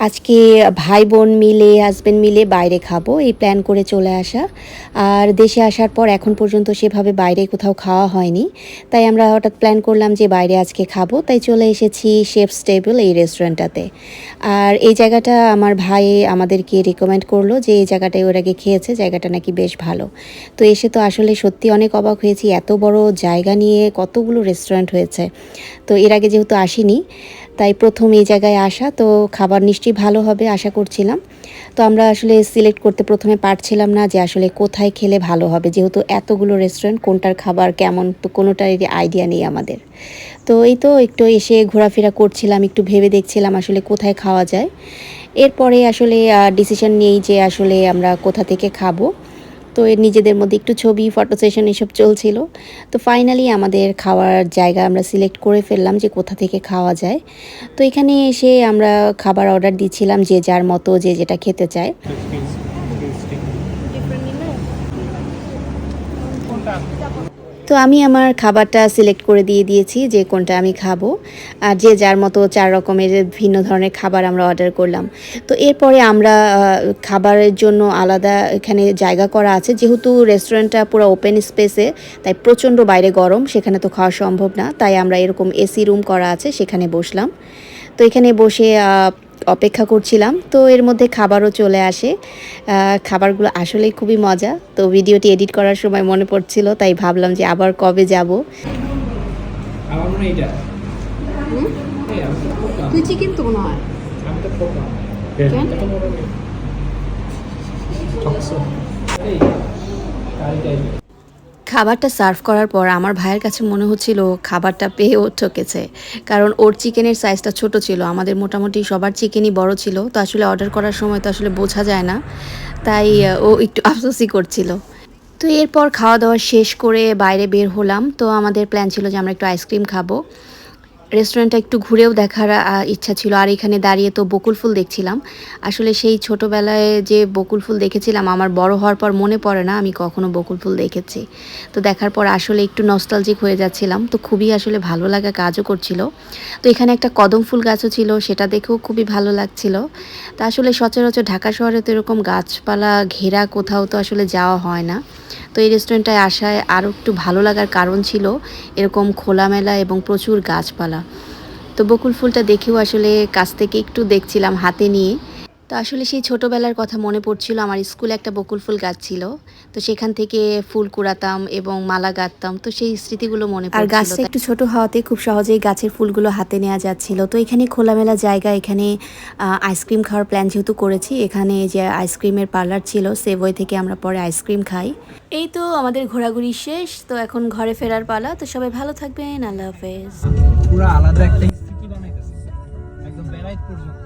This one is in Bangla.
আজকে ভাই বোন মিলে হাজব্যান্ড মিলে বাইরে খাব, এই প্ল্যান করে চলে আসা। আর দেশে আসার পর এখন পর্যন্ত সেভাবে বাইরে কোথাও খাওয়া হয়নি। তাই আমরা হঠাৎ প্ল্যান করলাম যে বাইরে আজকে খাব। তাই চলে এসেছি শেফস টেবিল এই রেস্টুরেন্টটাতে আর এই জায়গাটা আমার ভাই আমাদেরকে রিকমেন্ড করল যে এই জায়গাটায় ওর আগে খেয়েছে, জায়গাটা নাকি বেশ ভালো। তো এসে তো আসলে সত্যি অনেক অবাক হয়েছি, এত বড় জায়গা নিয়ে কতগুলো রেস্টুরেন্ট হয়েছে। তো এর আগে যেহেতু আসিনি তাই প্রথম এই জায়গায় আসা, তো খাবার নিশ্চয়ই ভালো হবে, আশা করছিলাম। তো আমরা আসলে সিলেক্ট করতে প্রথমে পারছিলাম না যে আসলে কোথায় খেলে ভালো হবে, যেহেতু এতগুলো রেস্টুরেন্ট কোনটার খাবার কেমন, তো কোনোটারই আইডিয়া নেই আমাদের। তো এই তো একটু এসে ঘোরাফেরা করছিলাম, একটু ভেবে দেখছিলাম আসলে কোথায় খাওয়া যায়। এরপরে আসলে ডিসিশন নিয়েই যে আসলে আমরা কোথা থেকে খাব। তো এর নিজেদের মধ্যে একটু ছবি ফটো সেশন এসব চলছিল। তো ফাইনালি আমাদের খাওয়ার জায়গা আমরা সিলেক্ট করে ফেললাম যে কোথা থেকে খাওয়া যায়। তো এখানে এসে আমরা খাবার অর্ডার দিচ্ছিলাম যে যার মতো যে যেটা খেতে চায়। তো আমি আমার খাবারটা সিলেক্ট করে দিয়ে দিয়েছি যে কোনটা আমি খাব আর যে যার মতো চার রকমের ভিন্ন ধরনের খাবার আমরা অর্ডার করলাম। তো এরপরে আমরা খাবারের জন্য আলাদা এখানে জায়গা করা আছে। যেহেতু রেস্টুরেন্টটা পুরো ওপেন স্পেসে তাই প্রচণ্ড বাইরে গরম, সেখানে তো খাওয়া সম্ভব না। তাই আমরা এরকম এসি রুম করা আছে, সেখানে বসলাম। তো এখানে বসে অপেক্ষা করছিলাম। তো এর মধ্যে খাবারও চলে আসে। খাবারগুলো আসলেই খুবই মজা। তো ভিডিওটি এডিট করার সময় মনে পড়ছিল তাই ভাবলাম যে আবার কবে যাব। তুই চিকেন তো মনে হয়। কেন? খাবারটা সার্ভ করার পর আমার ভাইয়ের কাছে মনে হচ্ছিল খাবারটা পেয়ে ও ঠকেছে। কারণ ওর চিকেনের সাইজটা ছোট ছিল, আমাদের মোটামুটি সবার চিকেনই বড় ছিল, তো আসলে অর্ডার করার সময় তো আসলে বোঝা যায় না। তাই ও একটু আফসোসই করছিল। তো এরপর খাওয়া দাওয়া শেষ করে বাইরে বের হলাম। তো আমাদের প্ল্যান ছিল যে আমরা একটু আইসক্রিম খাব। রেস্টুরেন্টটা একটু ঘুরেও দেখার ইচ্ছা ছিল। আর এখানে দাঁড়িয়ে তো বকুল ফুল দেখছিলাম। আসলে সেই ছোটোবেলায় যে বকুল ফুল দেখেছিলাম, আমার বড় হওয়ার পর মনে পড়ে না আমি কখনো বকুল ফুল দেখেছি। তো দেখার পর আসলে একটু নস্টালজিক হয়ে যাচ্ছিলাম। তো খুবই আসলে ভালো লাগা কাজও করছিল। তো এখানে একটা কদম ফুল গাছও ছিল, সেটা দেখেও খুবই ভালো লাগছিল। তা আসলে সচরাচর ঢাকা শহরে তো এরকম গাছপালা ঘেরা কোথাও তো আসলে যাওয়া হয় না। তো এই রেস্টুরেন্টটায় আসায় আরও একটু ভালো লাগার কারণ ছিল এরকম খোলামেলা এবং প্রচুর গাছপালা। তো বকুল ফুলটা দেখেও আসলে কাছ থেকে একটু দেখছিলাম হাতে নিয়ে। তো আসলে সেই ছোটোবেলার কথা মনে পড়ছিল। আমার স্কুলে একটা বকুল ফুল গাছ ছিল। তো সেখান থেকে ফুল কুড়াতাম এবং মালা গাঁথতাম তো সেই স্মৃতিগুলো মনে আর গাছটা একটু ছোট হওয়াতে খুব সহজেই গাছের ফুলগুলো হাতে নেওয়া যাচ্ছিল। তো এখানে খোলামেলা জায়গা এখানে আইসক্রিম খাওয়ার প্ল্যান যেহেতু করেছি এখানে যে আইসক্রিমের পার্লার ছিল সেভই থেকে আমরা পরে আইসক্রিম খাই। এই তো আমাদের ঘোরাঘুরি শেষ। তো এখন ঘরে ফেরার পালা। তো সবাই ভালো থাকবেন। আল্লাহ হাফেজ। পুরো আলাদা একটা একদম পর্যন্ত।